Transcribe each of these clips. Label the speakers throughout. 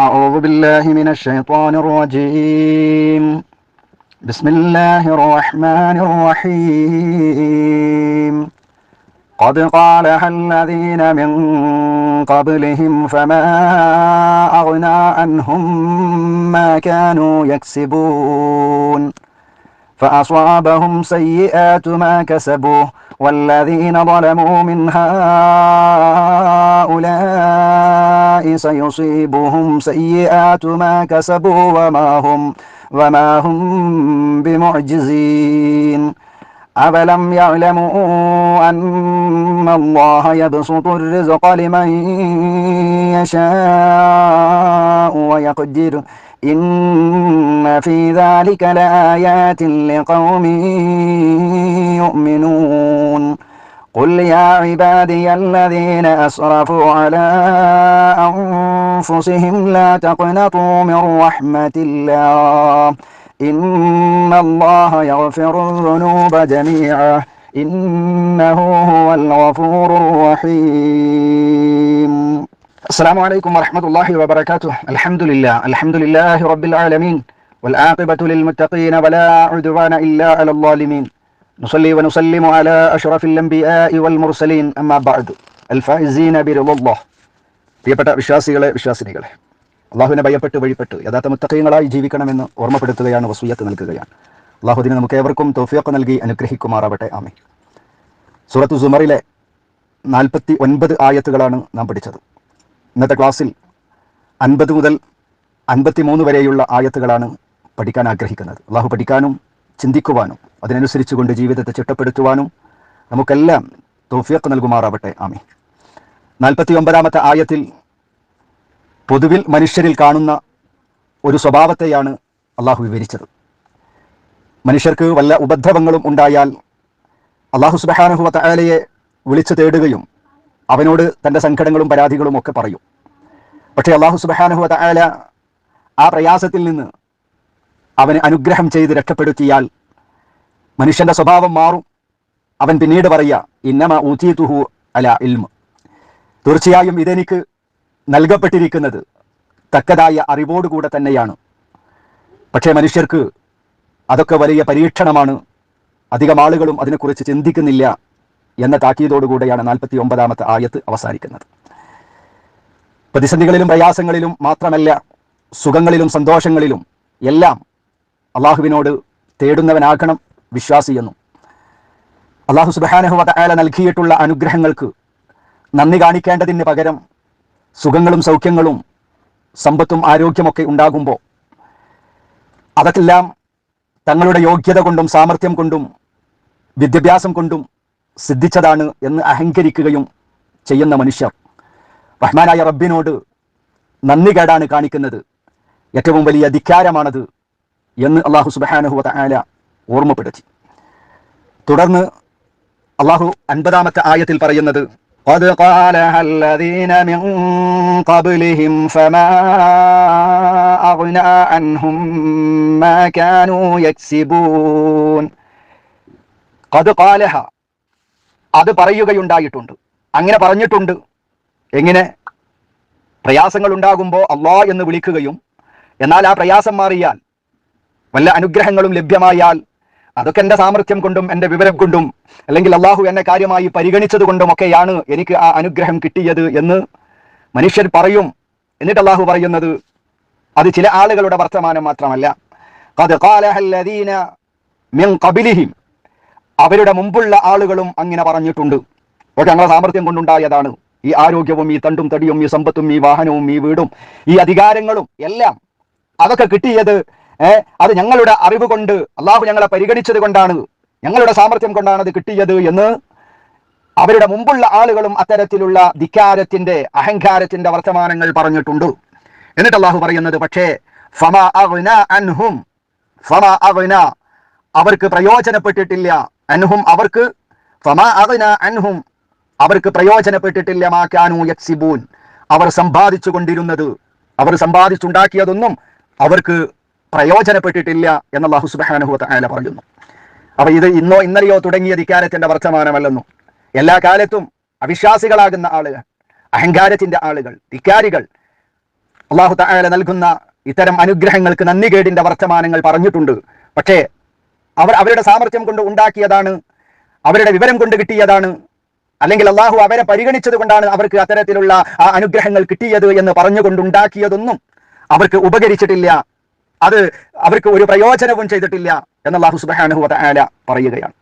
Speaker 1: أعوذ بالله من الشيطان الرجيم. بسم الله الرحمن الرحيم. قد قالها الذين من قبلهم فما أغنى عنهم ما كانوا يكسبون. فأصابهم سيئات ما كسبوا والذين ظلموا من هؤلاء سيصيبهم سيئات ما كسبوا وما هم وما هم بمعجزين. أفلم يعلموا أن الله يبسط الرزق لمن يشاء ويقدر إن في ذلك لآيات لقوم يؤمنون. قل يا عبادي الذين أسرفوا على أنفسهم لا تقنطوا من رحمة الله. إن الله يغفر الذنوب جميعا. إنه هو الغفور الرحيم. السلام عليكم ورحمة الله وبركاته الحمد لله الحمد لله رب العالمين والعاقبة للمتقين ولا عدوان إلا على الظالمين نصلي ونسلم على أشرف الأنبياء والمرسلين أما بعد الفائزين برضا الله പ്രിയപ്പെട്ട വിശ്വാസികളെ വിശ്വാസിനികളെ അള്ളാഹുവിനെ ഭയപ്പെട്ട് വഴിപ്പെട്ട് യഥാർത്ഥ മുത്തക്കയങ്ങളായി ജീവിക്കണമെന്ന് ഓർമ്മപ്പെടുത്തുകയാണ് വസൂയത്ത് നൽകുകയാണ് അള്ളാഹുദിന് നമുക്ക് ഏവർക്കും തോഫിയൊക്കെ നൽകി അനുഗ്രഹിക്കുമാറാവട്ടെ ആമേ സൂറത്തു സുമറിലെ നാൽപ്പത്തി ഒൻപത് ആയത്തുകളാണ് നാം പഠിച്ചത് ഇന്നത്തെ ക്ലാസ്സിൽ അൻപത് മുതൽ അൻപത്തി മൂന്ന് വരെയുള്ള ആയത്തുകളാണ് പഠിക്കാൻ ആഗ്രഹിക്കുന്നത്. അള്ളാഹു പഠിക്കാനും ചിന്തിക്കുവാനും അതിനനുസരിച്ച് കൊണ്ട് ജീവിതത്തെ ചിട്ടപ്പെടുത്തുവാനും നമുക്കെല്ലാം തോഫിയക്ക് നൽകുമാറാവട്ടെ. ആമി നാൽപ്പത്തി ഒമ്പതാമത്തെ ആയത്തിൽ പൊതുവിൽ മനുഷ്യരിൽ കാണുന്ന ഒരു സ്വഭാവത്തെയാണ് അള്ളാഹു വിവരിച്ചത്. മനുഷ്യർക്ക് വല്ല ഉപദ്രവങ്ങളും ഉണ്ടായാൽ അള്ളാഹു സുബഹാനഹുവ തയാലയെ വിളിച്ചു തേടുകയും അവനോട് തന്റെ സങ്കടങ്ങളും പരാതികളും ഒക്കെ പറയും. പക്ഷേ അള്ളാഹു സുബഹാനഹുവ തയാല ആ പ്രയാസത്തിൽ നിന്ന് അവന് അനുഗ്രഹം ചെയ്ത് രക്ഷപ്പെടുത്തിയാൽ മനുഷ്യന്റെ സ്വഭാവം മാറും. അവൻ പിന്നീട് പറയുക ഇന്നമ ഊതീതുഹു അല ഇൽമ. തീർച്ചയായും ഇതെനിക്ക് നൽകപ്പെട്ടിരിക്കുന്നത് തക്കതായ അറിവോടുകൂടെ തന്നെയാണ്. പക്ഷേ മനുഷ്യർക്ക് അതൊക്കെ വലിയ പരീക്ഷണമാണ്. അധികം ആളുകളും അതിനെക്കുറിച്ച് ചിന്തിക്കുന്നില്ല. എന്ന താക്കീതോടുകൂടെയാണ് നാൽപ്പത്തി ഒമ്പതാമത്തെ ആയത്ത് അവസാനിക്കുന്നത്. പ്രതിസന്ധികളിലും പ്രയാസങ്ങളിലും മാത്രമല്ല സുഖങ്ങളിലും സന്തോഷങ്ങളിലും എല്ലാം അള്ളാഹുവിനോട് തേടുന്നവനാകണം വിശ്വാസിയെന്നും അള്ളാഹു സുബാനഹുവത ആല നൽകിയിട്ടുള്ള അനുഗ്രഹങ്ങൾക്ക് നന്ദി കാണിക്കേണ്ടതിന് പകരം സുഖങ്ങളും സൗഖ്യങ്ങളും സമ്പത്തും ആരോഗ്യമൊക്കെ ഉണ്ടാകുമ്പോൾ അതൊക്കെല്ലാം തങ്ങളുടെ യോഗ്യത കൊണ്ടും സാമർഥ്യം കൊണ്ടും വിദ്യാഭ്യാസം കൊണ്ടും സിദ്ധിച്ചതാണ് എന്ന് അഹങ്കരിക്കുകയും ചെയ്യുന്ന മനുഷ്യർ റഹ്മാനായ റബ്ബിനോട് നന്ദി കേടാണ് കാണിക്കുന്നത് ഏറ്റവും വലിയ ധിക്കാരമാണത് എന്ന് അള്ളാഹു സുബാനഹു ആല ഓർമ്മപ്പെടുത്തി തുടർന്ന് അള്ളാഹു അൻപതാമത്തെ ആയത്തിൽ പറയുന്നത് قد قالها الذين من قبلهم فما أغنى عنهم ما كانوا يكسبون قد قالها അത് പറയുകയുണ്ടായിട്ടുണ്ട്. അങ്ങനെ പറഞ്ഞിട്ടുണ്ട്. എങ്ങനെ? പ്രയാസങ്ങൾ ഉണ്ടാകുമ്പോൾ അള്ളാ എന്ന് വിളിക്കുകയും എന്നാൽ ആ പ്രയാസം മാറിയാൽ വല്ല അനുഗ്രഹങ്ങളും ലഭ്യമായാൽ അതൊക്കെ എന്റെ സാമർഥ്യം കൊണ്ടും എന്റെ വിവരം കൊണ്ടും അല്ലെങ്കിൽ അള്ളാഹു എന്നെ കാര്യമായി പരിഗണിച്ചത് കൊണ്ടുമൊക്കെയാണ് എനിക്ക് ആ അനുഗ്രഹം കിട്ടിയത് എന്ന് മനുഷ്യർ പറയും. എന്നിട്ട് അള്ളാഹു പറയുന്നത് അത് ചില ആളുകളുടെ വർത്തമാനം മാത്രമല്ല. അത് കാലഹല്ലീന മിൻ കബിലിഹിം അവരുടെ മുമ്പുള്ള ആളുകളും അങ്ങനെ പറഞ്ഞിട്ടുണ്ട്. പക്ഷെ ഞങ്ങളെ സാമർഥ്യം കൊണ്ടുണ്ടായതാണ്. ഈ ആരോഗ്യവും ഈ തണ്ടും തടിയും ഈ സമ്പത്തും ഈ വാഹനവും ഈ വീടും ഈ അധികാരങ്ങളും എല്ലാം അതൊക്കെ കിട്ടിയത് അത് ഞങ്ങളുടെ അറിവ് കൊണ്ട് അള്ളാഹു ഞങ്ങളെ പരിഗണിച്ചത് കൊണ്ടാണ്. ഞങ്ങളുടെ സാമർഥ്യം കൊണ്ടാണ് അത് കിട്ടിയത് എന്ന് അവരുടെ മുമ്പുള്ള ആളുകളും അത്തരത്തിലുള്ള ധിക്കാരത്തിന്റെ അഹങ്കാരത്തിന്റെ വർത്തമാനങ്ങൾ പറഞ്ഞിട്ടുണ്ട്. എന്നിട്ട് അള്ളാഹു പറയുന്നത് പക്ഷേ ഫമ അവന അൻഹും ഫമ അവന അവർക്ക് പ്രയോജനപ്പെട്ടിട്ടില്ല. അൻഹും അവർക്ക് ഫമാ അൻഹും അവർക്ക് പ്രയോജനപ്പെട്ടിട്ടില്ല മാക്കാനു യക്സിബൂൻ. അവർ സമ്പാദിച്ചു കൊണ്ടിരുന്നത് അവർ സമ്പാദിച്ചുണ്ടാക്കിയതൊന്നും അവർക്ക് പ്രയോജനപ്പെട്ടിട്ടില്ല എന്ന് അള്ളാഹു സുബാനഹു താല പറയുന്നു. അപ്പൊ ഇത് ഇന്നോ ഇന്നലെയോ തുടങ്ങിയ ധിക്കാരത്തിന്റെ വർത്തമാനമല്ലെന്നും എല്ലാ കാലത്തും അവിശ്വാസികളാകുന്ന ആളുകൾ അഹങ്കാരത്തിന്റെ ആളുകൾ ധിക്കാരികൾ അള്ളാഹു താല നൽകുന്ന ഇത്തരം അനുഗ്രഹങ്ങൾക്ക് നന്ദി കേടിന്റെ വർത്തമാനങ്ങൾ പറഞ്ഞിട്ടുണ്ട്. പക്ഷേ അവർ അവരുടെ സാമർഥ്യം കൊണ്ട് ഉണ്ടാക്കിയതാണ് അവരുടെ വിവരം കൊണ്ട് കിട്ടിയതാണ് അല്ലെങ്കിൽ അള്ളാഹു അവരെ പരിഗണിച്ചത് കൊണ്ടാണ് അവർക്ക് അത്തരത്തിലുള്ള ആ അനുഗ്രഹങ്ങൾ കിട്ടിയത് എന്ന് പറഞ്ഞുകൊണ്ടുണ്ടാക്കിയതൊന്നും അവർക്ക് ഉപകരിച്ചിട്ടില്ല. അത് അവർക്ക് ഒരു പ്രയോജനവും ചെയ്തിട്ടില്ല എന്ന് അള്ളാഹു പറയുകയാണ്.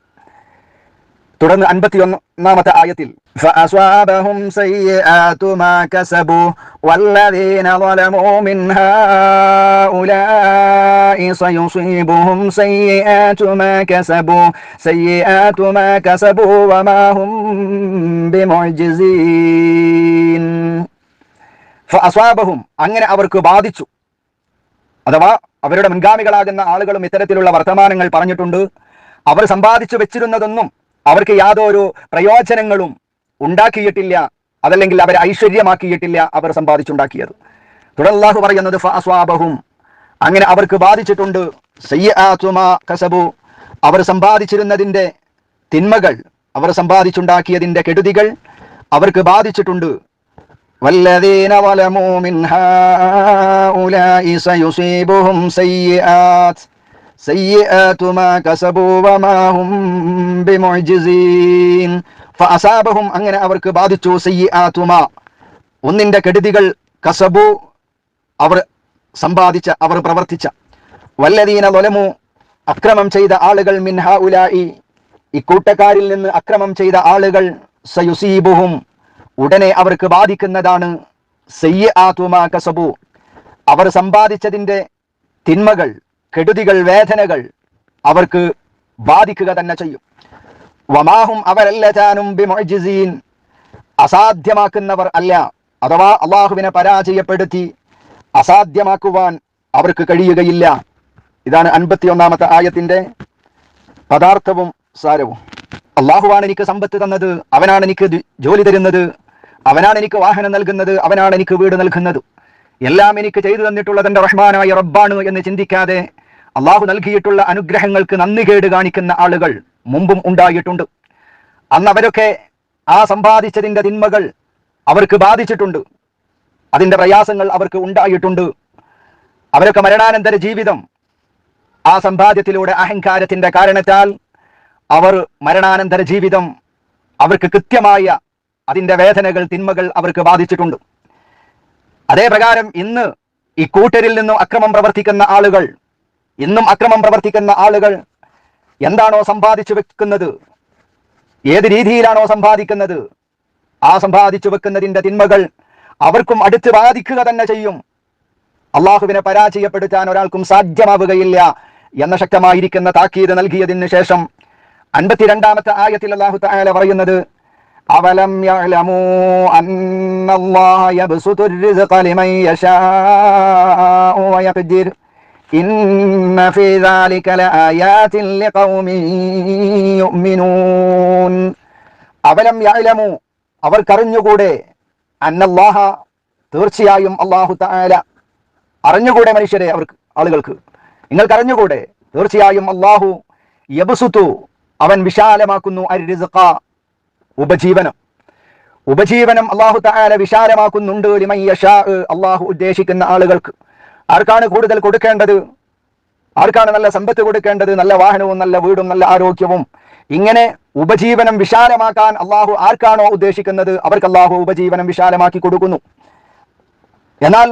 Speaker 1: തുടർന്ന് അൻപത്തി ഒന്നാമത്തെ ആയത്തിൽ فأصابهم سيئات ما كسبوا والذين ظلموا من هؤلاء سيصيبهم سيئات ما كسبوا سيئات ما كسبوا وما هم بمعجزين فأصابهم അങ്ങനെ അവർക്ക് ബാധിച്ചു അഥവാ അവരുടെ മുൻഗാമികളാകുന്ന ആളുകളും ഇത്തരത്തിലുള്ള വർത്തമാനങ്ങൾ പറഞ്ഞിട്ടുണ്ട് അവർ സമ്പാദിച്ചു വെച്ചിരുന്നതൊന്നും അവർക്ക് യാതൊരു പ്രയോജനങ്ങളും ഉണ്ടാക്കിയിട്ടില്ല അതല്ലെങ്കിൽ അവരെ ഐശ്വര്യമാക്കിയിട്ടില്ല അവർ സമ്പാദിച്ചുണ്ടാക്കിയത് തുടർന്നാഹു പറയുന്നത് ഫാസ്വാബഹും അങ്ങനെ അവർക്ക് ബാധിച്ചിട്ടുണ്ട് കസബു അവർ സമ്പാദിച്ചിരുന്നതിന്റെ തിന്മകൾ അവർ സമ്പാദിച്ചുണ്ടാക്കിയതിന്റെ കെടുതികൾ അവർക്ക് ബാധിച്ചിട്ടുണ്ട് والذين ظلموا من هؤلاء سيصيبهم سيئات سيئات ما كسبوا وما هم بمعجزين فأصابهم അങ്ങനെ അവർക്ക് ബാധിച്ചു സയ്യിആതു മാ ഒന്നിന്റെ കെടുതികൾ കസബു അവർ സമ്പാദിച്ച അവർ പ്രവർത്തിച്ച വല്ലദീന ظلموا അക്രമം ചെയ്ത ആളുകൾ മിൻ ഹഉലായി ഇക്കൂട്ടക്കാരിൽ നിന്ന് അക്രമം ചെയ്ത ആളുകൾ സയുസീബുഹും ഉടനെ അവർക്ക് ബാധിക്കുന്നതാണ് സയ്യാതുമാ കസബു അവർ സമ്പാദിച്ചതിന്റെ തിന്മകൾ കെടുതികൾ വേദനകൾ അവർക്ക് ബാധിക്കുക തന്നെ ചെയ്യും. വമാഹും അവരല്ലതാനും ബിമുഅ്ജിസീൻ അസാധ്യമാക്കുന്നവർ അല്ല. അഥവാ അള്ളാഹുവിനെ പരാജയപ്പെടുത്തി അസാധ്യമാക്കുവാൻ അവർക്ക് കഴിയുകയില്ല. ഇതാണ് അൻപത്തിയൊന്നാമത്തെ ആയത്തിന്റെ പദാർത്ഥവും സാരവും. അള്ളാഹുവാണ് എനിക്ക് സമ്പത്ത് തന്നത് അവനാണ് എനിക്ക് ജോലി തരുന്നത് അവനാണ് എനിക്ക് വാഹനം നൽകുന്നത് അവനാണ് എനിക്ക് വീട് നൽകുന്നത്. എല്ലാം എനിക്ക് ചെയ്തു തന്നിട്ടുള്ളത് എന്റെ റഹ്മാനായ റബ്ബാണ് എന്ന് ചിന്തിക്കാതെ അള്ളാഹു നൽകിയിട്ടുള്ള അനുഗ്രഹങ്ങൾക്ക് നന്ദി കേട് കാണിക്കുന്ന ആളുകൾ മുമ്പും ഉണ്ടായിട്ടുണ്ട്. അന്ന് അവരൊക്കെ ആ സമ്പാദിച്ചതിന്റെ തിന്മകൾ അവർക്ക് ബാധിച്ചിട്ടുണ്ട്. അതിന്റെ പ്രയാസങ്ങൾ അവർക്ക് ഉണ്ടായിട്ടുണ്ട്. അവരൊക്കെ മരണാനന്തര ജീവിതം ആ സമ്പാദ്യത്തിലൂടെ അഹങ്കാരത്തിന്റെ കാരണത്താൽ അവർ മരണാനന്തര ജീവിതം അവർക്ക് കൃത്യമായ അതിന്റെ വേദനകൾ തിന്മകൾ അവർക്ക് ബാധിച്ചിട്ടുണ്ട്. അതേ പ്രകാരം ഇന്ന് ഈ കൂട്ടരിൽ നിന്നും അക്രമം പ്രവർത്തിക്കുന്ന ആളുകൾ ഇന്നും അക്രമം പ്രവർത്തിക്കുന്ന ആളുകൾ എന്താണോ സമ്പാദിച്ചു വെക്കുന്നത്? ഏത് രീതിയിലാണോ സമ്പാദിക്കുന്നത്? ആ സമ്പാദിച്ചു വെക്കുന്നതിന്റെ തിന്മകൾ അവർക്കും അടുത്ത് ബാധിക്കുക തന്നെ ചെയ്യും. അള്ളാഹുവിനെ പരാജയപ്പെടുത്താൻ ഒരാൾക്കും സാധ്യമാവുകയില്ല എന്ന ശക്തമായിരിക്കുന്ന താക്കീത് നൽകിയതിന് ശേഷം അൻപത്തിരണ്ടാമത്തെ ആയത്തിൽ അള്ളാഹു താല പറയുന്നത് അവലം യഅലമൂ അന്നല്ലാഹ യബ്സുതു الرزق لمن يشاء ويقدر ഇന്ന ഫീ ذلك لآيات لقوم يؤمنون അവലം യഅലമൂ അവർക്കറിഞ്ഞുകൂടെ അന്നല്ലാഹ തീർച്ചയായും അള്ളാഹു തആല അറിഞ്ഞുകൂടെ മനുഷ്യരെ അവർക്ക് ആളുകൾക്ക് നിങ്ങൾക്ക് അറിഞ്ഞുകൂടെ തീർച്ചയായും അള്ളാഹു യബസുത്തു അവൻ വിശാലമാക്കുന്നു അരിസുഖ ഉപജീവനം. ഉപജീവനം അള്ളാഹു തആല വിശാലമാക്കുന്നുണ്ട്. അള്ളാഹു ഉദ്ദേശിക്കുന്ന ആളുകൾക്ക്. ആർക്കാണ് കൂടുതൽ കൊടുക്കേണ്ടത്? ആർക്കാണ് നല്ല സമ്പത്ത് കൊടുക്കേണ്ടത്? നല്ല വാഹനവും നല്ല വീടും നല്ല ആരോഗ്യവും. ഇങ്ങനെ ഉപജീവനം വിശാലമാക്കാൻ അള്ളാഹു ആർക്കാണോ ഉദ്ദേശിക്കുന്നത്? അവർക്ക് അള്ളാഹു ഉപജീവനം വിശാലമാക്കി കൊടുക്കുന്നു. എന്നാൽ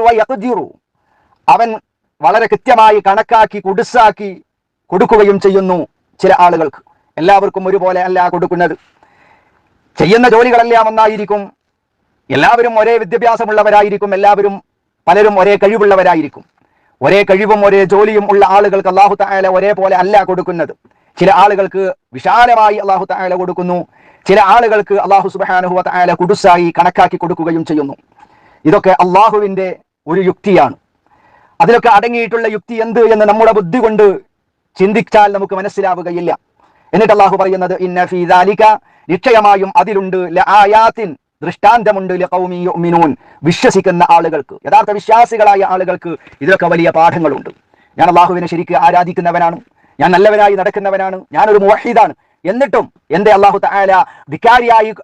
Speaker 1: അവൻ വളരെ കൃത്യമായി കണക്കാക്കി കുടുസാക്കി കൊടുക്കുകയും ചെയ്യുന്നു ചില ആളുകൾക്ക്. എല്ലാവർക്കും ഒരുപോലെ അല്ല കൊടുക്കുന്നത്. ചെയ്യുന്ന ജോലികളെല്ലാം ഒന്നായിരിക്കും എല്ലാവരും ഒരേ വിദ്യാഭ്യാസമുള്ളവരായിരിക്കും. എല്ലാവരും പലരും ഒരേ കഴിവുള്ളവരായിരിക്കും. ഒരേ കഴിവും ഒരേ ജോലിയും ഉള്ള ആളുകൾക്ക് അള്ളാഹു തായാല ഒരേപോലെ അല്ല കൊടുക്കുന്നത്. ചില ആളുകൾക്ക് വിശാലമായി അള്ളാഹു തായാല കൊടുക്കുന്നു. ചില ആളുകൾക്ക് അള്ളാഹു സുബാനുഹു തായാല കുടുസായി കണക്കാക്കി കൊടുക്കുകയും ചെയ്യുന്നു. ഇതൊക്കെ അള്ളാഹുവിന്റെ ഒരു യുക്തിയാണ്. അതിലൊക്കെ അടങ്ങിയിട്ടുള്ള യുക്തി എന്ത് എന്ന് നമ്മുടെ ബുദ്ധി കൊണ്ട് ചിന്തിച്ചാൽ നമുക്ക് മനസ്സിലാവുകയില്ല. എന്നിട്ട് അള്ളാഹു പറയുന്നത് ഇന്ന ഫീ ദാലിക നിശ്ചയമായും അതിലുണ്ട്. ലയാത്തിൻ ദൃഷ്ടാന്തമുണ്ട്. ലഖൗമി യുഅ്മിനൂൻ. വിശ്വസിക്കുന്ന ആളുകൾക്ക് യഥാർത്ഥ വിശ്വാസികളായ ആളുകൾക്ക് ഇതിലൊക്കെ വലിയ പാഠങ്ങളുണ്ട്. ഞാൻ അള്ളാഹുവിനെ ശരിക്ക് ആരാധിക്കുന്നവനാണ്. ഞാൻ നല്ലവനായി നടക്കുന്നവനാണ്. ഞാനൊരു മുവഹീദാണ് എന്നിട്ടും എന്റെ അള്ളാഹു തായാല ധിക്കാരിയായി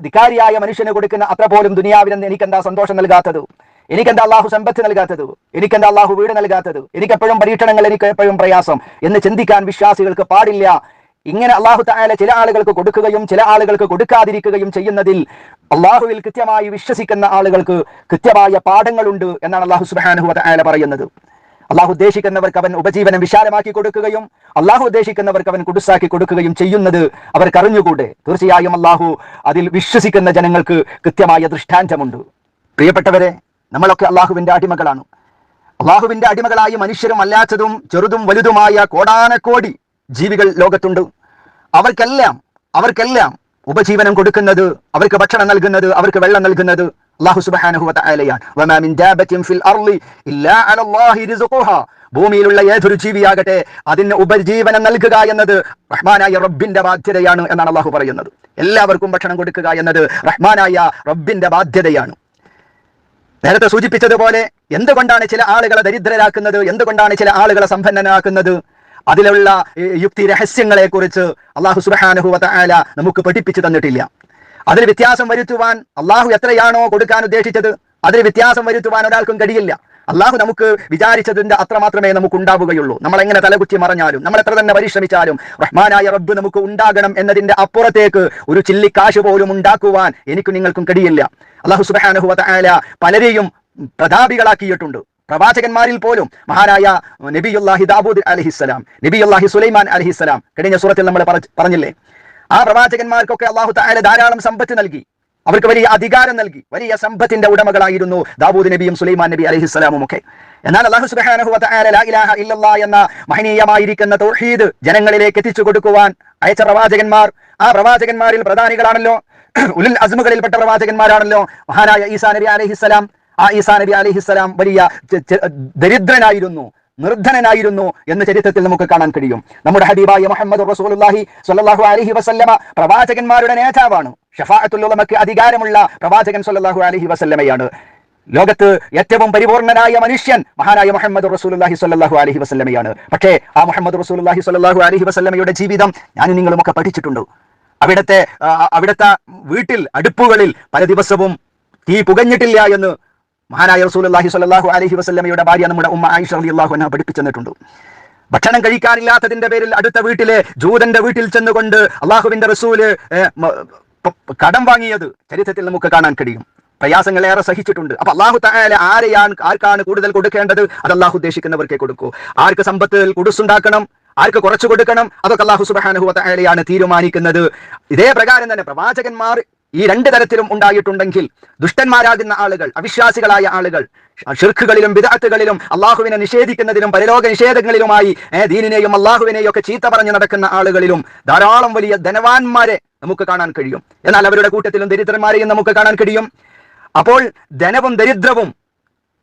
Speaker 1: ധിക്കാരിയായ മനുഷ്യന് കൊടുക്കുന്ന അത്ര പോലും ദുനിയാവിനെന്ന് എനിക്കെന്താ സന്തോഷം നൽകാത്തത്? എനിക്കെന്താ അള്ളാഹു സമ്പത്ത് നൽകാത്തത്? എനിക്കെന്താ അള്ളാഹു വീട് നൽകാത്തത്? എനിക്കെപ്പോഴും പരീക്ഷണങ്ങൾ എനിക്ക് എപ്പോഴും പ്രയാസം. എന്ന് ചിന്തിക്കാൻ വിശ്വാസികൾക്ക് പാടില്ല. ഇങ്ങനെ അള്ളാഹു തായാല ചില ആളുകൾക്ക് കൊടുക്കുകയും ചില ആളുകൾക്ക് കൊടുക്കാതിരിക്കുകയും ചെയ്യുന്നതിൽ അള്ളാഹുവിൽ കൃത്യമായി വിശ്വസിക്കുന്ന ആളുകൾക്ക് കൃത്യമായ പാഠങ്ങളുണ്ട് എന്നാണ് അള്ളാഹു സുബാനുഹു തായാല പറയുന്നത്. അള്ളാഹു ഉദ്ദേശിക്കുന്നവർക്ക് അവൻ ഉപജീവനം വിശാലമാക്കി കൊടുക്കുകയും അള്ളാഹു ഉദ്ദേശിക്കുന്നവർക്ക് അവൻ കുടുസാക്കി കൊടുക്കുകയും ചെയ്യുന്നത് അവർക്ക് അറിഞ്ഞുകൂടെ? തീർച്ചയായും അള്ളാഹു അതിൽ വിശ്വസിക്കുന്ന ജനങ്ങൾക്ക് കൃത്യമായ ദൃഷ്ടാന്തമുണ്ട്. പ്രിയപ്പെട്ടവരെ നമ്മളൊക്കെ അള്ളാഹുവിന്റെ അടിമകളാണ്. അള്ളാഹുവിന്റെ അടിമകളായി മനുഷ്യരും അല്ലാത്തതും ചെറുതും വലുതുമായ കോടാനക്കോടി ജീവികൾ ലോകത്തുണ്ട്. അവർക്കെല്ലാം അവർക്കെല്ലാം ഉപജീവനം കൊടുക്കുന്നത് അവർക്ക് ഭക്ഷണം നൽകുന്നത് അവർക്ക് വെള്ളം നൽകുന്നത് ഭൂമിയിലുള്ള ഏതൊരു ജീവിയാകട്ടെ അതിന് ഉപജീവനം നൽകുക എന്നത് റഹ്മാനായ റബ്ബിന്റെ ബാധ്യതയാണ് എന്നാണ് അള്ളാഹു പറയുന്നത്. എല്ലാവർക്കും ഭക്ഷണം കൊടുക്കുക എന്നത് റഹ്മാനായ റബ്ബിന്റെ ബാധ്യതയാണ്. നേരത്തെ സൂചിപ്പിച്ചതുപോലെ എന്തുകൊണ്ടാണ് ചില ആളുകളെ ദരിദ്രരാക്കുന്നത്? എന്തുകൊണ്ടാണ് ചില ആളുകളെ സമ്പന്നനാക്കുന്നത്? അതിലുള്ള യുക്തി രഹസ്യങ്ങളെ കുറിച്ച് അള്ളാഹു സുബാനുഹുവ ആല നമുക്ക് പഠിപ്പിച്ചു തന്നിട്ടില്ല. അതിൽ വ്യത്യാസം വരുത്തുവാൻ അള്ളാഹു എത്രയാണോ കൊടുക്കാൻ ഉദ്ദേശിച്ചത് അതിൽ വ്യത്യാസം വരുത്തുവാൻ ഒരാൾക്കും കഴിയില്ല. അള്ളാഹു നമുക്ക് വിചാരിച്ചതിന്റെ അത്ര മാത്രമേ നമുക്ക് ഉണ്ടാവുകയുള്ളൂ. നമ്മൾ എങ്ങനെ തലകുത്തി മറഞ്ഞാലും നമ്മൾ എത്ര തന്നെ പരിശ്രമിച്ചാലും റഹ്മാനായ റബ്ബ് നമുക്ക് ഉണ്ടാകണം എന്നതിന്റെ അപ്പുറത്തേക്ക് ഒരു ചില്ലിക്കാശ് പോലും ഉണ്ടാക്കുവാൻ എനിക്കും നിങ്ങൾക്കും കഴിയില്ല. അള്ളാഹു സുബാനുഹുവ ആല പലരെയും പ്രതാപികളാക്കിയിട്ടുണ്ട്. പ്രവാചകന്മാരിൽ പോലും മഹാനായ നബിയുല്ലാഹി ദാബൂദ് അലഹിസ്സലാം നബിയുല്ലാഹി സുലൈമാൻ അലഹിസ്സലാം കഴിഞ്ഞ സൂറത്തിൽ നമ്മൾ പറ- പറഞ്ഞില്ലേ? ആ പ്രവാചകന്മാർക്കൊക്കെ അള്ളാഹു താല ധാരാളം സമ്പത്ത് നൽകി. അവർക്ക് വലിയ അധികാരം നൽകി. വലിയ സമ്പത്തിന്റെ ഉടമകളായിരുന്നു ദാബൂദ് നബിയും സുലൈമാൻ നബി അലഹിസ്സലാമും ഒക്കെ. എന്നാൽ അള്ളാഹു ഇലാഹ ഇല്ലല്ലാ എന്ന മഹനീയമായിരിക്കുന്ന തൗഹീദ് ജനങ്ങളിലേക്ക് എത്തിച്ചു കൊടുക്കുവാൻ അയച്ച പ്രവാചകന്മാർ ആ പ്രവാചകന്മാരിൽ പ്രധാനികളാണല്ലോ ഉലുൽ അസ്മുകളിൽപ്പെട്ട പ്രവാചകന്മാരാണല്ലോ മഹാനായ ഈസാ നബി അലഹിസ്സലാം. ആ ഈസാ നബി അലഹിസ്സലാം വലിയ ദരിദ്രനായിരുന്നു നിർധനനായിരുന്നു എന്ന ചരിത്രത്തിൽ നമുക്ക് കാണാൻ കഴിയും. നമ്മുടെ ഹബീബായ മുഹമ്മദ് റസൂലുള്ളാഹി സ്വല്ലല്ലാഹു അലഹി വസല്ലമ പ്രവാചകന്മാരുടെ നേതാവാണ്. ഷഫാഅത്തുൽ ഉലമക്ക് അധികാരമുള്ള പ്രവാചകൻ സ്വല്ലല്ലാഹു അലഹി വസല്ലമയാണ്. ലോകത്ത് ഏറ്റവും പരിപൂർണനായ മനുഷ്യൻ മഹാനായ മുഹമ്മദ് റസൂലുള്ളാഹി സ്വല്ലല്ലാഹു അലഹി വസല്ലമയാണ്. പക്ഷേ ആ മുഹമ്മദ് റസൂലുള്ളാഹി സ്വല്ലല്ലാഹു അലഹി വസല്ലമയുടെ ജീവിതം ഞാൻ നിങ്ങളുമൊക്കെ പഠിച്ചിട്ടുണ്ട്. അവിടുത്തെ അവിടുത്തെ വീട്ടിൽ അടുപ്പുകളിൽ പല ദിവസവും തീ പുകഞ്ഞിട്ടില്ല എന്ന് മഹാനായ റസൂലുള്ളാഹി സ്വല്ലല്ലാഹു അലഹി വസ്ലമയുടെ ഭാര്യ നമ്മുടെ ഉമ്മ ആയിഷ അലി അള്ളാഹു എന്നാ പഠിപ്പിച്ചിട്ടുണ്ട് ഭക്ഷണം കഴിക്കാനില്ലാത്തതിന്റെ പേരിൽ അടുത്ത വീട്ടിലെ ജൂതന്റെ വീട്ടിൽ ചെന്നുകൊണ്ട് അള്ളാഹുവിന്റെ റസൂൽ കടം വാങ്ങിയത് ചരിത്രത്തിൽ നമുക്ക് കാണാൻ കഴിയും. പ്രയാസങ്ങൾ ഏറെ സഹിച്ചിട്ടുണ്ട്. അപ്പൊ അള്ളാഹു തായാല ആരെയാണ് ആർക്കാണ് കൂടുതൽ കൊടുക്കേണ്ടത്? അത് അള്ളാഹു ഉദ്ദേശിക്കുന്നവർക്കേ കൊടുക്കൂ. ആർക്ക് സമ്പത്തിൽ കുടുസുണ്ടാക്കണം ആർക്ക് കുറച്ചു കൊടുക്കണം? അതൊക്കെ അള്ളാഹു സുബാനുഹു തായാലയാണ് തീരുമാനിക്കുന്നത്. ഇതേ പ്രകാരം തന്നെ പ്രവാചകന്മാർ ഈ രണ്ട് തരത്തിലും ഉണ്ടായിട്ടുണ്ടെങ്കിൽ ദുഷ്ടന്മാരാകുന്ന ആളുകൾ അവിശ്വാസികളായ ആളുകൾ ഷിർഖുകളിലും വിദാത്തുകളിലും അള്ളാഹുവിനെ നിഷേധിക്കുന്നതിലും പരലോക നിഷേധങ്ങളിലുമായി ദീനിനെയും അള്ളാഹുവിനെയും ഒക്കെ ചീത്ത പറഞ്ഞു നടക്കുന്ന ആളുകളിലും ധാരാളം വലിയ ധനവാന്മാരെ നമുക്ക് കാണാൻ കഴിയും. എന്നാൽ അവരുടെ കൂട്ടത്തിലും ദരിദ്രന്മാരെയും നമുക്ക് കാണാൻ കഴിയും. അപ്പോൾ ധനവും ദരിദ്രവും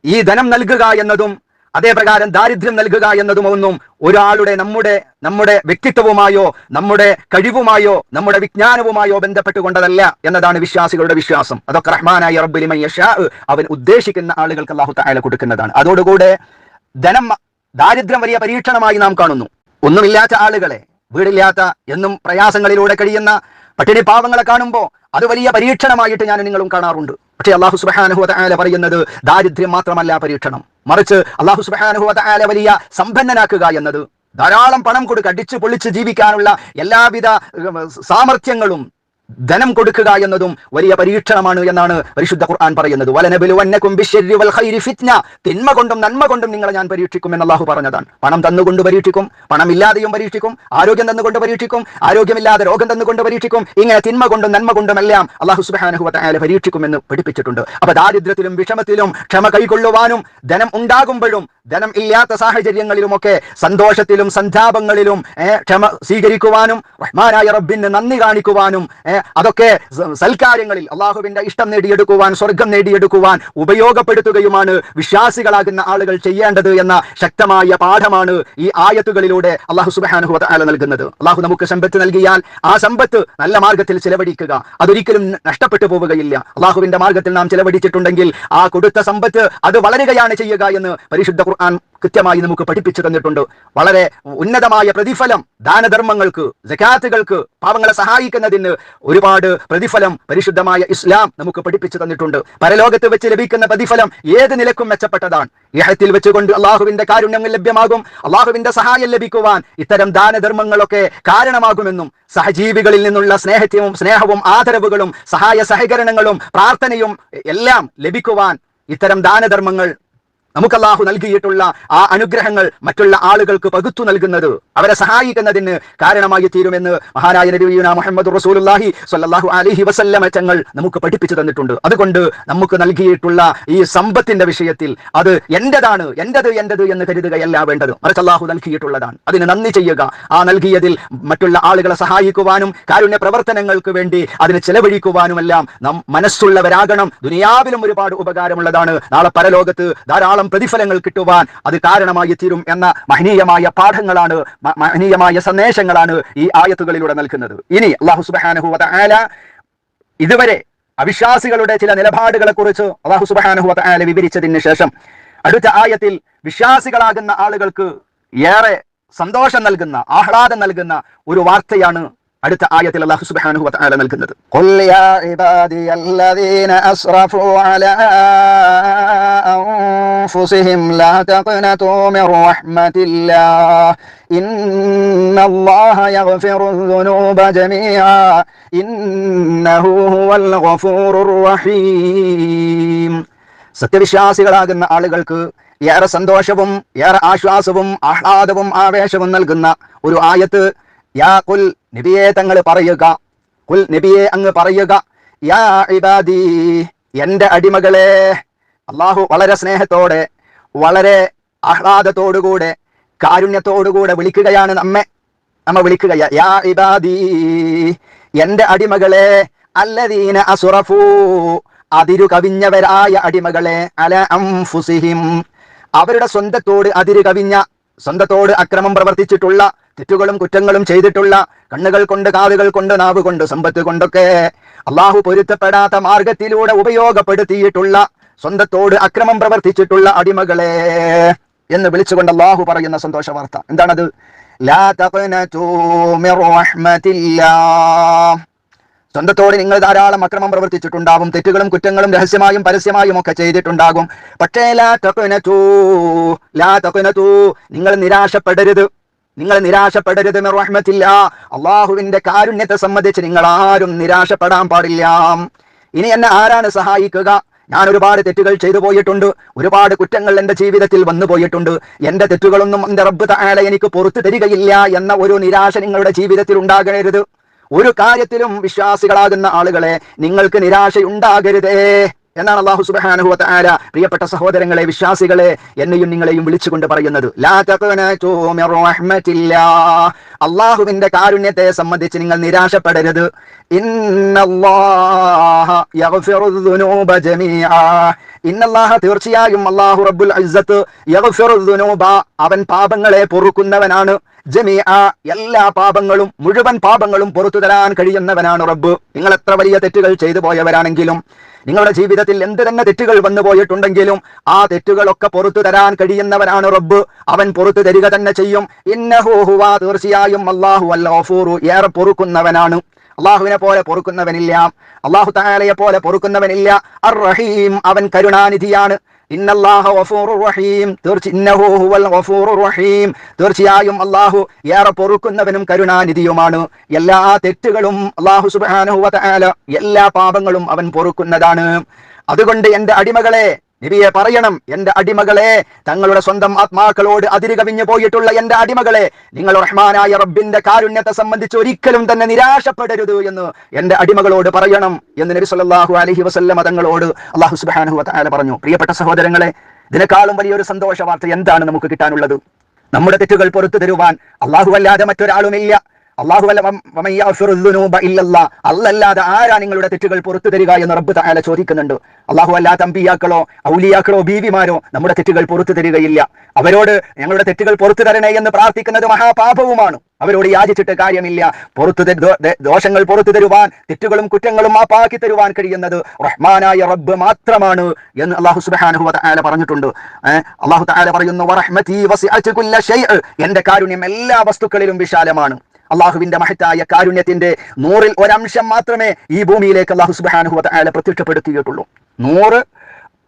Speaker 1: ഈ ധനം നൽകുക എന്നതും അതേ പ്രകാരം ദാരിദ്ര്യം നൽകുക എന്നതുമൊന്നും ഒരാളുടെ നമ്മുടെ നമ്മുടെ വ്യക്തിത്വവുമായോ നമ്മുടെ കഴിവുമായോ നമ്മുടെ വിജ്ഞാനവുമായോ ബന്ധപ്പെട്ടുകൊണ്ടതല്ല എന്നതാണ് വിശ്വാസികളുടെ വിശ്വാസം. അതൊക്കെ റഹ്മാനായ റബ്ബുലിമൻ അവൻ ഉദ്ദേശിക്കുന്ന ആളുകൾക്ക് അള്ളാഹു തായാല കൊടുക്കുന്നതാണ്. അതോടുകൂടെ ധനം ദാരിദ്ര്യം വലിയ പരീക്ഷണമായി നാം കാണുന്നു. ഒന്നുമില്ലാത്ത ആളുകളെ വീടില്ലാത്ത എന്നും പ്രയാസങ്ങളിലൂടെ കഴിയുന്ന പട്ടിണി പാവങ്ങളെ കാണുമ്പോൾ അത് വലിയ പരീക്ഷണമായിട്ട് ഞാൻ നിങ്ങളും കാണാറുണ്ട്. പക്ഷേ അള്ളാഹു സുബാനുഹു ആല പറയുന്നത് ദാരിദ്ര്യം മാത്രമല്ല പരീക്ഷണം. മറിച്ച് അള്ളാഹു സുബാനുഹു ആല വലിയ സമ്പന്നനാക്കുക എന്നത്. ധാരാളം പണം കൊടുക്കുക അടിച്ചു പൊളിച്ച് ജീവിക്കാനുള്ള എല്ലാവിധ സാമർഥ്യങ്ങളും ധനം കൊടുക്കുക എന്നതും വലിയ പരീക്ഷണമാണ് എന്നാണ് പരിശുദ്ധ ഖുർആൻ പറയുന്നത്. വലനബിലുവന്നകും ബിശ്ശരി വൽ ഖൈരി ഫിത്ന. തിന്മ കൊണ്ടും നന്മ കൊണ്ടും നിങ്ങളെ ഞാൻ പരീക്ഷിക്കും എന്ന് അള്ളാഹു പറഞ്ഞതാണ്. പണം തന്നുകൊണ്ട് പരീക്ഷിക്കും പണം ഇല്ലാതെയും പരീക്ഷിക്കും ആരോഗ്യം തന്നുകൊണ്ട് പരീക്ഷിക്കും ആരോഗ്യമില്ലാതെ രോഗം തന്നുകൊണ്ട് പരീക്ഷിക്കും ഇങ്ങനെ തിന്മ കൊണ്ടും നന്മ കൊണ്ടും എല്ലാം അള്ളാഹു സുബ്ഹാനഹു പരീക്ഷിക്കും പരീക്ഷിക്കുമെന്ന് പഠിപ്പിച്ചിട്ടുണ്ട്. അപ്പൊ ദാരിദ്ര്യത്തിലും വിഷമത്തിലും ക്ഷമ കൈക്കൊള്ളുവാനും ധനം ഉണ്ടാകുമ്പോഴും ധനം ഇല്ലാത്ത സാഹചര്യങ്ങളിലുമൊക്കെ സന്തോഷത്തിലും സന്താപങ്ങളിലും ക്ഷമ സ്വീകരിക്കുവാനും റഹ്മാനായ റബ്ബിന് നന്ദി കാണിക്കുവാനും അതൊക്കെ സൽക്കാര്യങ്ങളിൽ അള്ളാഹുവിന്റെ ഇഷ്ടം നേടിയെടുക്കുവാൻ സ്വർഗം നേടിയെടുക്കുവാൻ ഉപയോഗപ്പെടുത്തുകയുമാണ് വിശ്വാസികളാകുന്ന ആളുകൾ ചെയ്യേണ്ടത് എന്ന ശക്തമായ പാഠമാണ് ഈ ആയത്തുകളിലൂടെ അള്ളാഹു സുബാനുഹു ആല നൽകുന്നത്. അള്ളാഹു നമുക്ക് സമ്പത്ത് നൽകിയാൽ ആ സമ്പത്ത് നല്ല മാർഗത്തിൽ ചിലവഴിക്കുക. അതൊരിക്കലും നഷ്ടപ്പെട്ടു പോവുകയില്ല. അള്ളാഹുവിന്റെ മാർഗത്തിൽ നാം ചിലവഴിച്ചിട്ടുണ്ടെങ്കിൽ ആ കൊടുത്ത സമ്പത്ത് അത് വളരുകയാണ് ചെയ്യുക എന്ന് പരിശുദ്ധ ഖുർആൻ കൃത്യമായി നമുക്ക് പഠിപ്പിച്ചു തന്നിട്ടുണ്ട്. വളരെ ഉന്നതമായ പ്രതിഫലം ദാനധർമ്മങ്ങൾക്ക് ജക്കാത്തുകൾക്ക് പാവങ്ങളെ സഹായിക്കുന്നതിന് ഒരുപാട് പ്രതിഫലം പരിശുദ്ധമായ ഇസ്ലാം നമുക്ക് പഠിപ്പിച്ചു തന്നിട്ടുണ്ട്. പരലോകത്ത് വെച്ച് ലഭിക്കുന്ന പ്രതിഫലം ഏത് നിലക്കും മെച്ചപ്പെട്ടതാണ്? ഇഹത്തിൽ വെച്ചുകൊണ്ട് അള്ളാഹുവിന്റെ കാരുണ്യങ്ങൾ ലഭ്യമാകും. അള്ളാഹുവിന്റെ സഹായം ലഭിക്കുവാൻ ഇത്തരം ദാനധർമ്മങ്ങളൊക്കെ കാരണമാകുമെന്നും സഹജീവികളിൽ നിന്നുള്ള സ്നേഹത്വവും സ്നേഹവും ആദരവുകളും സഹായ സഹകരണങ്ങളും പ്രാർത്ഥനയും എല്ലാം ലഭിക്കുവാൻ ഇത്തരം ദാനധർമ്മങ്ങൾ നമുക്ക് അള്ളാഹു നൽകിയിട്ടുള്ള ആ അനുഗ്രഹങ്ങൾ മറ്റുള്ള ആളുകൾക്ക് പകുത്തു നൽകുന്നത് അവരെ സഹായിക്കുന്നതിന് കാരണമായി തീരുമെന്ന് മഹാനായ നബിയുന മുഹമ്മദ് റസൂലുള്ളാഹി സ്വല്ലല്ലാഹു അലൈഹി വസല്ലമ തങ്ങൾ നമുക്ക് പഠിപ്പിച്ചു തന്നിട്ടുണ്ട്. അതുകൊണ്ട് നമുക്ക് നൽകിയിട്ടുള്ള ഈ സമ്പത്തിന്റെ വിഷയത്തിൽ അത് എന്റേതാണ് എന്റേത് എന്റേത് എന്ന് കരുതുകയല്ല വേണ്ടത്. മറിച്ച് അള്ളാഹു നൽകിയിട്ടുള്ളതാണ്. അതിന് നന്ദി ചെയ്യുക. ആ നൽകിയതിൽ മറ്റുള്ള ആളുകളെ സഹായിക്കുവാനും കാരുണ്യ പ്രവർത്തനങ്ങൾക്ക് വേണ്ടി അതിന് ചെലവഴിക്കുവാനുമെല്ലാം നാം മനസ്സുള്ളവരാകണം. ദുനിയാവിലും ഒരുപാട് ഉപകാരമുള്ളതാണ്. നാളെ പരലോകത്ത് ധാരാളം പ്രതിഫലങ്ങൾ കിട്ടുവാൻ അത് കാരണമായി തീരും എന്ന മഹനീയമായ പാഠങ്ങളാണ് മഹനീയമായ സന്ദേശങ്ങളാണ് ഈ ആയത്തുകളിലൂടെ നൽകുന്നത്. ഇനി അള്ളാഹു സുബ്ഹാനഹു ആല ഇതുവരെ അവിശ്വാസികളുടെ ചില നിലപാടുകളെ കുറിച്ച് അള്ളാഹു സുബ്ഹാനഹു ആല വിവരിച്ചതിന് ശേഷം അടുത്ത ആയത്തിൽ വിശ്വാസികളാകുന്ന ആളുകൾക്ക് ഏറെ സന്തോഷം നൽകുന്ന ആഹ്ലാദം നൽകുന്ന ഒരു വാർത്തയാണ് അടുത്ത ആയത്തിൽ അള്ളാഹു സുബ്ഹാനഹു വതആല നൽകുന്നത്.
Speaker 2: ഖുൽ യാ ഇബാദിയല്ലദീന അസ്റഫു അലാ അൻഫുസിഹിം ലാ തഖനതു മിർ റഹ്മതില്ലാഹ് ഇന്നല്ലാഹ യഗ്ഫിറു ദുനൂബ ജമീഅ ഇന്നഹു ഹുവൽ ഗഫൂറു റഹീം.
Speaker 1: സത്യവിശ്വാസികളാകുന്ന ആളുകൾക്ക് ഏറെ സന്തോഷവും ഏറെ ആശ്വാസവും ആഹ്ലാദവും ആവേശവും നൽകുന്ന ഒരു ആയത്ത് യാ കുൽ നബിയെ തങ്ങൾ പറയുക. കുൽ നബിയെ അങ്ങ് പറയുക. യാ ഇബാദി എന്റെ അടിമകളെ. അള്ളാഹു വളരെ സ്നേഹത്തോടെ വളരെ ആഹ്ലാദത്തോടുകൂടെ കാരുണ്യത്തോടുകൂടെ വിളിക്കുകയാണ് നമ്മെ. നമ്മ വിളിക്കുകയാ. യാ ഇബാദി എന്റെ അടിമകളെ. അല്ലദീന അസുറഫൂ അതിരു കവിഞ്ഞവരായ അടിമകളെ. അല അംഫുസിഹിം. അവരുടെ സ്വന്തത്തോട് അതിരു കവിഞ്ഞ സ്വന്തത്തോട് അക്രമം പ്രവർത്തിച്ചിട്ടുള്ള തെറ്റുകളും കുറ്റങ്ങളും ചെയ്തിട്ടുള്ള കണ്ണുകൾ കൊണ്ട് കാതുകൾ കൊണ്ട് നാവ് കൊണ്ട് സമ്പത്ത് കൊണ്ടൊക്കെ അള്ളാഹു പൊരുത്തപ്പെടാത്ത മാർഗത്തിലൂടെ ഉപയോഗപ്പെടുത്തിയിട്ടുള്ള സ്വന്തത്തോട് അക്രമം പ്രവർത്തിച്ചിട്ടുള്ള അടിമകളെ എന്ന് വിളിച്ചുകൊണ്ട് അള്ളാഹു പറയുന്ന സന്തോഷ വാർത്ത. എന്താണത്? സ്വന്തത്തോട് നിങ്ങൾ ധാരാളം അക്രമം പ്രവർത്തിച്ചിട്ടുണ്ടാവും തെറ്റുകളും കുറ്റങ്ങളും രഹസ്യമായും പരസ്യമായും ഒക്കെ ചെയ്തിട്ടുണ്ടാകും. പക്ഷേ ലാ ലാ നിങ്ങൾ നിരാശപ്പെടരുത്. നിങ്ങൾ നിരാശപ്പെടരുത് റഹ്മത്തില്ല. അള്ളാഹുവിന്റെ കാരുണ്യത്തെ സംബന്ധിച്ച് നിങ്ങൾ ആരും നിരാശപ്പെടാൻ പാടില്ല. ഇനി എന്നെ ആരാണ് സഹായിക്കുക? ഞാൻ ഒരുപാട് തെറ്റുകൾ ചെയ്തു പോയിട്ടുണ്ട്. ഒരുപാട് കുറ്റങ്ങൾ എന്റെ ജീവിതത്തിൽ വന്നു പോയിട്ടുണ്ട്. എന്റെ തെറ്റുകളൊന്നും എന്റെ റബ്ബ് താല എനിക്ക് പുറത്തു തരികയില്ല എന്ന ഒരു നിരാശ നിങ്ങളുടെ ജീവിതത്തിൽ ഉണ്ടാകരുത്. ഒരു കാര്യത്തിലും വിശ്വാസികളാകുന്ന ആളുകളെ നിങ്ങൾക്ക് നിരാശയുണ്ടാകരുതേ. എന്നാണ് അള്ളാഹു സുബ്ഹാനഹു വ തആല പ്രിയപ്പെട്ട സഹോദരങ്ങളെ വിശ്വാസികളെ എന്നെയും നിങ്ങളെയും വിളിച്ചുകൊണ്ട് പറയുന്നത്. അള്ളാഹുവിന്റെ കാരുണ്യത്തെ സംബന്ധിച്ച് നിങ്ങൾ നിരാശപ്പെടരുത്. ഇന്നല്ലാഹ തീർച്ചയായും അള്ളാഹു റബ്ബുൽ ഇസ്സത്ത് അവൻ പാപങ്ങളെ പൊറുക്കുന്നവനാണ്. ജമീഅ എല്ലാ പാപങ്ങളും മുഴുവൻ പാപങ്ങളും പുറത്തു തരാൻ കഴിയുന്നവനാണ് റബ്ബ്. നിങ്ങൾ എത്ര വലിയ തെറ്റുകൾ ചെയ്തു പോയവരാണെങ്കിലും നിങ്ങളുടെ ജീവിതത്തിൽ എന്ത് തന്നെ തെറ്റുകൾ വന്നു പോയിട്ടുണ്ടെങ്കിലും ആ തെറ്റുകളൊക്കെ പുറത്തു തരാൻ കഴിയുന്നവനാണ് റബ്ബ്. അവൻ പുറത്തു തരിക തന്നെ ചെയ്യും. ഇന്നഹു ഹുവ തീർച്ചയായും അല്ലാഹു അൽ ഏറെ പൊറുക്കുന്നവനാണ്. അള്ളാഹുവിനെ പോലെ പൊറുക്കുന്നവനില്ല. അള്ളാഹു താലയെ പോലെ പൊറുക്കുന്നവനില്ല. അർ റഹീം അവൻ കരുണാനിധിയാണ്. തീർച്ചയായും അള്ളാഹു ഏറെ പൊറുക്കുന്നവനും കരുണാനിധിയുമാണ്. എല്ലാ തെറ്റുകളും അള്ളാഹു സുബ്ഹാനഹു വ എല്ലാ പാപങ്ങളും അവൻ പൊറുക്കുന്നതാണ്. അതുകൊണ്ട് എന്റെ അടിമകളെ നബിയെ പറയണം എന്റെ അടിമകളെ തങ്ങളുടെ സ്വന്തം ആത്മാക്കളോട് അതിരുകവിഞ്ഞു പോയിട്ടുള്ള എന്റെ അടിമകളെ നിങ്ങൾ റഹ്മാനായ റബ്ബിന്റെ കാരുണ്യത്തെ സംബന്ധിച്ച് ഒരിക്കലും തന്നെ നിരാശപ്പെടരുത് എന്ന് എന്റെ അടിമകളോട് പറയണം എന്ന് നബി സല്ലല്ലാഹു അലഹി വസല്ലമ തങ്ങളോട് അള്ളാഹു സുബ്ഹാനഹു വ പറഞ്ഞു. പ്രിയപ്പെട്ട സഹോദരങ്ങളെ ഇതിനേക്കാളും വലിയൊരു സന്തോഷ വാർത്ത എന്താണ് നമുക്ക് കിട്ടാനുള്ളത്? നമ്മുടെ തെറ്റുകൾ പുറത്തു തരുവാൻ അള്ളാഹു അല്ലാതെ മറ്റൊരാളുമില്ല. അള്ളാഹു ആരാ നിങ്ങളുടെ തെറ്റുകൾ പുറത്തു തരിക എന്ന് റബ്ബ് താല ചോദിക്കുന്നുണ്ട്. അള്ളാഹു അല്ലാ തമ്പിയാക്കളോ ഔലിയാക്കളോ ബീവിമാരോ നമ്മുടെ തെറ്റുകൾ പുറത്തു തരികയില്ല. അവരോട് ഞങ്ങളുടെ തെറ്റുകൾ പുറത്തു തരണേ എന്ന് പ്രാർത്ഥിക്കുന്നത് മഹാപാപവുമാണ്. അവരോട് യാചിച്ചിട്ട് കാര്യമില്ല. പുറത്തു ദോഷങ്ങൾ പുറത്തു തരുവാൻ തെറ്റുകളും കുറ്റങ്ങളും മാപ്പാക്കി തരുവാൻ കഴിയുന്നത് റഹ്മാനായ റബ്ബ് മാത്രമാണ് എന്ന് അള്ളാഹു സുബാനഹു വതആല പറഞ്ഞിട്ടുണ്ട്. അള്ളാഹു താല പറയുന്നു എന്റെ കാരുണ്യം എല്ലാ വസ്തുക്കളിലും വിശാലമാണ്. അള്ളാഹുവിന്റെ മഹത്തായ കാരുണ്യത്തിന്റെ നൂറിൽ ഒരംശം മാത്രമേ ഈ ഭൂമിയിലേക്ക് അള്ളാഹു സുബ്ഹാനഹു അയാളെ പ്രത്യക്ഷപ്പെടുത്തിയിട്ടുള്ളൂ. നൂറ്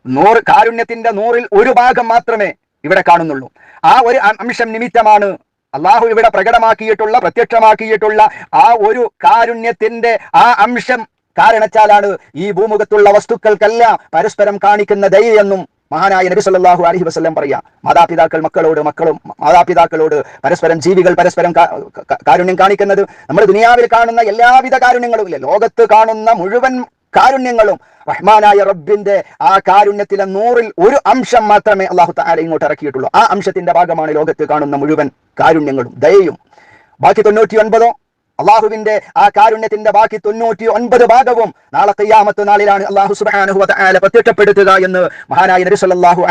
Speaker 1: നൂറ് കാരുണ്യത്തിന്റെ നൂറിൽ ഒരു ഭാഗം മാത്രമേ ഇവിടെ കാണുന്നുള്ളൂ. ആ ഒരു അംശം നിമിത്തമാണ് അള്ളാഹു ഇവിടെ പ്രകടമാക്കിയിട്ടുള്ള പ്രത്യക്ഷമാക്കിയിട്ടുള്ള ആ ഒരു കാരുണ്യത്തിന്റെ ആ അംശം കാരണച്ചാലാണ് ഈ ഭൂമുഖത്തുള്ള വസ്തുക്കൾക്കെല്ലാം പരസ്പരം കാണിക്കുന്ന ദയെന്നും മഹാനായ നബി സല്ലല്ലാഹു അലൈഹി വസല്ലം പറയാ മാതാപിതാക്കൾ മക്കളോട് മക്കളും മാതാപിതാക്കളോട് പരസ്പരം ജീവികൾ പരസ്പരം കാരുണ്യം കാണിക്കുന്നത് നമ്മൾ ദുനിയാവിൽ കാണുന്ന എല്ലാവിധ കാരുണ്യങ്ങളും ഇല്ല? ലോകത്ത് കാണുന്ന മുഴുവൻ കാരുണ്യങ്ങളും റഹ്മാനായ റബ്ബിന്റെ ആ കാരുണ്യത്തിലെ നൂറിൽ ഒരു അംശം മാത്രമേ അള്ളാഹു താല ഇങ്ങോട്ട് ഇറക്കിയിട്ടുള്ളൂ. ആ അംശത്തിന്റെ ഭാഗമാണ് ലോകത്ത് കാണുന്ന മുഴുവൻ കാരുണ്യങ്ങളും ദയയും. ബാക്കി തൊണ്ണൂറ്റി ഒൻപതോ അള്ളാഹുവിന്റെ ആ കാരുണ്യത്തിന്റെ ബാക്കി തൊണ്ണൂറ്റി ഒൻപത് ഭാഗവും നാളെ കയ്യാമത്ത് നാളിലാണ് അള്ളാഹു സുബ്ഹാനഹു വതആല പ്രത്യക്ഷപ്പെടുത്തുക എന്ന് മഹാനായ നബി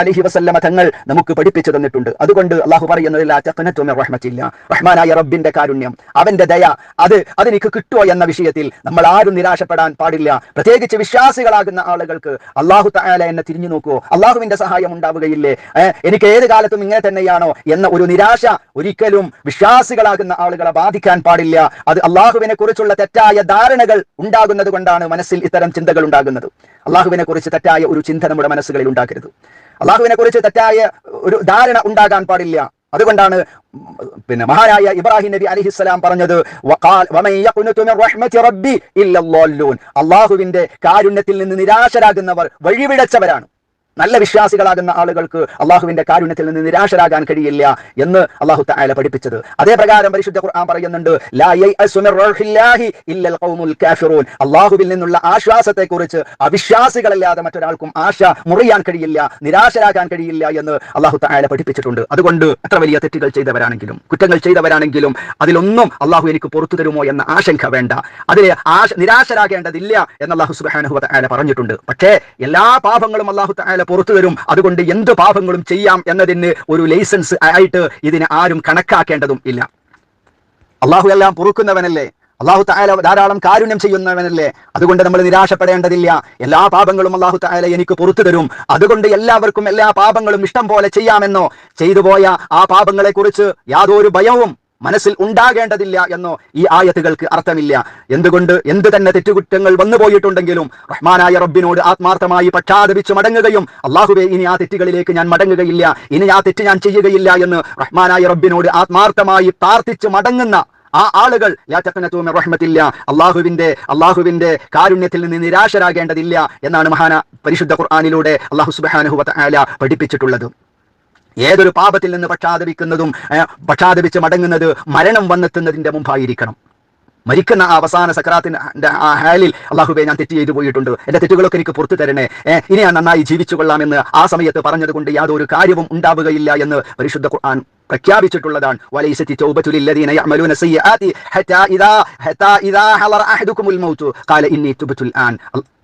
Speaker 1: അലഹി വസല്ലമ തങ്ങൾ നമുക്ക് പഠിപ്പിച്ചു തന്നിട്ടുണ്ട്. അതുകൊണ്ട് അള്ളാഹു പറയുന്നത് ലാ തഖ്നതു മിർ റഹ്മത്തില്ല. റഹ്മാനായ റബ്ബിന്റെ കാരുണ്യം അവന്റെ ദയ അത് അതെനിക്ക് കിട്ടുമോ എന്ന വിഷയത്തിൽ നമ്മൾ ആരും നിരാശപ്പെടാൻ പാടില്ല. പ്രത്യേകിച്ച് വിശ്വാസികളാകുന്ന ആളുകൾക്ക് അള്ളാഹു തആല എന്നെ തിരിഞ്ഞു നോക്കുവോ? അള്ളാഹുവിന്റെ സഹായം ഉണ്ടാവുകയില്ലേ? എനിക്ക് ഏത് കാലത്തും ഇങ്ങനെ തന്നെയാണോ എന്ന ഒരു നിരാശ ഒരിക്കലും വിശ്വാസികളാകുന്ന ആളുകളെ ബാധിക്കാൻ പാടില്ല. അത് അള്ളാഹുവിനെ കുറിച്ചുള്ള തെറ്റായ ധാരണകൾ ഉണ്ടാകുന്നത് കൊണ്ടാണ് മനസ്സിൽ ഇത്തരം ചിന്തകൾ ഉണ്ടാകുന്നത്. അള്ളാഹുവിനെ കുറിച്ച് തെറ്റായ ഒരു ചിന്ത നമ്മുടെ മനസ്സുകളിൽ ഉണ്ടാക്കരുത്. അള്ളാഹുവിനെ കുറിച്ച് തെറ്റായ ഒരു ധാരണ ഉണ്ടാകാൻ പാടില്ല. അതുകൊണ്ടാണ് പിന്നെ മഹാനായ ഇബ്രാഹിം നബി അലിഹിസ്സലാം പറഞ്ഞത്. അള്ളാഹുവിന്റെ കാരുണ്യത്തിൽ നിന്ന് നിരാശരാകുന്നവർ വഴിവിടച്ചവരാണ്. നല്ല വിശ്വാസികളാകുന്ന ആളുകൾക്ക് അള്ളാഹുവിന്റെ കാരുണ്യത്തിൽ നിന്ന് നിരാശരാകാൻ കഴിയില്ല എന്ന് അള്ളാഹു തആല പഠിപ്പിച്ചത്. അതേ പ്രകാരം പരിശുദ്ധ ഖുർആൻ പറയുന്നുണ്ട് അള്ളാഹുവിൽ നിന്നുള്ള ആശ്വാസത്തെക്കുറിച്ച് അവിശ്വാസികളല്ലാതെ മറ്റൊരാൾക്കും ആശ മുറിയാൻ കഴിയില്ല നിരാശരാകാൻ കഴിയില്ല എന്ന് അള്ളാഹു തആല പഠിപ്പിച്ചിട്ടുണ്ട്. അതുകൊണ്ട് എത്ര വലിയ തെറ്റുകൾ ചെയ്തവരാണെങ്കിലും കുറ്റങ്ങൾ ചെയ്തവരാണെങ്കിലും അതിലൊന്നും അള്ളാഹു എനിക്ക് പുറത്തു തരുമോ എന്ന ആശങ്ക വേണ്ട. അതിൽ നിരാശരാകേണ്ടതില്ല എന്ന് അള്ളാഹു സുബ്ഹാനഹു തായ പറഞ്ഞിട്ടുണ്ട്. പക്ഷേ എല്ലാ പാപങ്ങളും അള്ളാഹു തആല പുറത്തു വരും. അതുകൊണ്ട് എന്ത് പാപങ്ങളും ചെയ്യാം എന്നതിന് ഒരു ലൈസൻസ് ആയിട്ട് ഇതിനെ ആരും കണക്കാക്കേണ്ടതും ഇല്ല. അള്ളാഹു എല്ലാം പൊറുക്കുന്നവനല്ലേ? അള്ളാഹു തായാല ധാരാളം കാരുണ്യം ചെയ്യുന്നവനല്ലേ? അതുകൊണ്ട് നമ്മൾ നിരാശപ്പെടേണ്ടതില്ല. എല്ലാ പാപങ്ങളും അള്ളാഹു തായാല എനിക്ക് പുറത്തു തരും. അതുകൊണ്ട് എല്ലാവർക്കും എല്ലാ പാപങ്ങളും ഇഷ്ടം പോലെ ചെയ്യാമെന്നോ? ചെയ്തുപോയ ആ പാപങ്ങളെ കുറിച്ച് യാതൊരു ഭയവും മനസ്സിൽ ഉണ്ടാകേണ്ടതില്ല എന്നോ ഈ ആയത്തുകൾക്ക് അർത്ഥമില്ല. എന്തുകൊണ്ട് എന്ത് തന്നെ തെറ്റുകുറ്റങ്ങൾ വന്നു പോയിട്ടുണ്ടെങ്കിലും റഹ്മാനായ റബ്ബിനോട് ആത്മാർത്ഥമായി പക്ഷാദപിച്ച് മടങ്ങുകയും അള്ളാഹുബെ ഇനി ആ തെറ്റുകളിലേക്ക് ഞാൻ മടങ്ങുകയില്ല. ഇനി ആ തെറ്റ് ഞാൻ ചെയ്യുകയില്ല എന്ന് റഹ്മാനായ റബ്ബിനോട് ആത്മാർത്ഥമായി പ്രാർത്ഥിച്ച് മടങ്ങുന്ന ആ ആളുകൾ റഹ്മത്തില്ല. അള്ളാഹുവിന്റെ അള്ളാഹുവിന്റെ കാരുണ്യത്തിൽ നിന്ന് നിരാശരാകേണ്ടതില്ല എന്നാണ് മഹാന പരിശുദ്ധ ഖുർആാനിലൂടെ അള്ളാഹു സുബാനുഹുല പഠിപ്പിച്ചിട്ടുള്ളത്. ഏതൊരു പാപത്തിൽ നിന്ന് പക്ഷാതപിക്കുന്നതും പക്ഷാതപിച്ച് മടങ്ങുന്നത് മരണം വന്നെത്തുന്നതിന്റെ മുമ്പായിരിക്കണം. മരിക്കുന്ന ആ അവസാന സക്രാത്തിന്റെ ആ ഹാലിൽ അള്ളാഹുബെ ഞാൻ തെറ്റ് ചെയ്തു പോയിട്ടുണ്ട്. എന്റെ തെറ്റുകളൊക്കെ എനിക്ക് പുറത്തു തരണേ. ഇനി ഞാൻ നന്നായി ജീവിച്ചു കൊള്ളാമെന്ന് ആ സമയത്ത് പറഞ്ഞതുകൊണ്ട് യാതൊരു കാര്യവും ഉണ്ടാവുകയില്ല എന്ന് പരിശുദ്ധ ഖുർആൻ പ്രഖ്യാപിച്ചിട്ടുള്ളതാണ്. വലൈസത്തി ഹത്താ ഹത്താ ഖാല ഇന്നി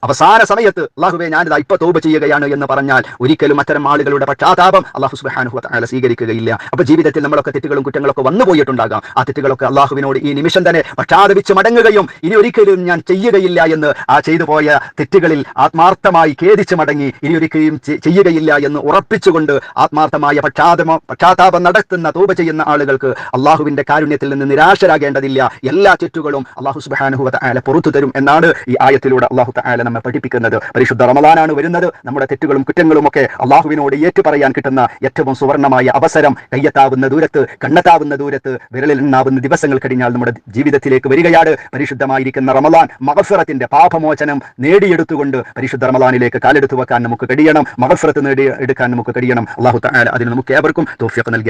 Speaker 1: അവസാന സമയത്ത് അള്ളാഹുബെ ഞാനിതാ ഇപ്പൊ തോപ ചെയ്യുകയാണ് എന്ന് പറഞ്ഞാൽ ഒരിക്കലും അത്തരം ആളുകളുടെ പക്ഷാതാപം അള്ളാഹു സുബാനു വതആല സ്വീകരിക്കുകയില്ല. അപ്പൊ ജീവിതത്തിൽ നമ്മളൊക്കെ തെറ്റുകളും കുറ്റങ്ങളൊക്കെ വന്നു പോയിട്ടുണ്ടാകാം. ആ തെറ്റുകളൊക്കെ അള്ളാഹുവിനോട് ഈ നിമിഷം തന്നെ പക്ഷാതപിച്ച് മടങ്ങുകയും ഇനി ഒരിക്കലും ഞാൻ ചെയ്യുകയില്ല എന്ന് ആ ചെയ്തു പോയ തെറ്റുകളിൽ ആത്മാർത്ഥമായി ഖേദിച്ച് മടങ്ങി ഇനി ഒരിക്കലും ചെയ്യുകയില്ല എന്ന് ഉറപ്പിച്ചുകൊണ്ട് ആത്മാർത്ഥമായ പക്ഷാതമ പക്ഷാതാപം നടത്തുന്ന തോപ ചെയ്യുന്ന ആളുകൾക്ക് അള്ളാഹുവിന്റെ കാരുണ്യത്തിൽ നിന്ന് നിരാശരാകേണ്ടതില്ല. എല്ലാ തെറ്റുകളും അള്ളാഹു സുബ്ഹാനഹു ആല പുറത്തു തരും എന്നാണ് ഈ ആയത്തിലൂടെ അള്ളാഹു തആല നമ്മെ പഠിപ്പിക്കുന്നത്. പരിശുദ്ധ റമദാനാണ് വരുന്നത്. നമ്മുടെ തെറ്റുകളും കുറ്റങ്ങളും ഒക്കെ അള്ളാഹുവിനോട് ഏറ്റുപറയാൻ കിട്ടുന്ന ഏറ്റവും സുവർണമായ അവസരം കയ്യെത്താവുന്ന ദൂരത്ത് കണ്ണെത്താവുന്ന ദൂരത്ത് വിരലിൽ നിന്നാവുന്ന ദിവസങ്ങൾ കഴിഞ്ഞാൽ നമ്മുടെ ജീവിതത്തിലേക്ക് വരികയാണ്. പരിശുദ്ധമായിരിക്കുന്ന റമദാൻ മഹഫിറത്തിന്റെ പാപമോചനം നേടിയെടുത്തുകൊണ്ട് പരിശുദ്ധ റമദാനിലേക്ക് കാലെടുത്തു വെക്കാൻ നമുക്ക് കഴിയണം. മഹഫിറത്ത് നേടി എടുക്കാൻ നമുക്ക് കഴിയണം. അള്ളാഹു അതിന് നമുക്ക് ഏവർക്കും തൗഫീഖ് നൽകി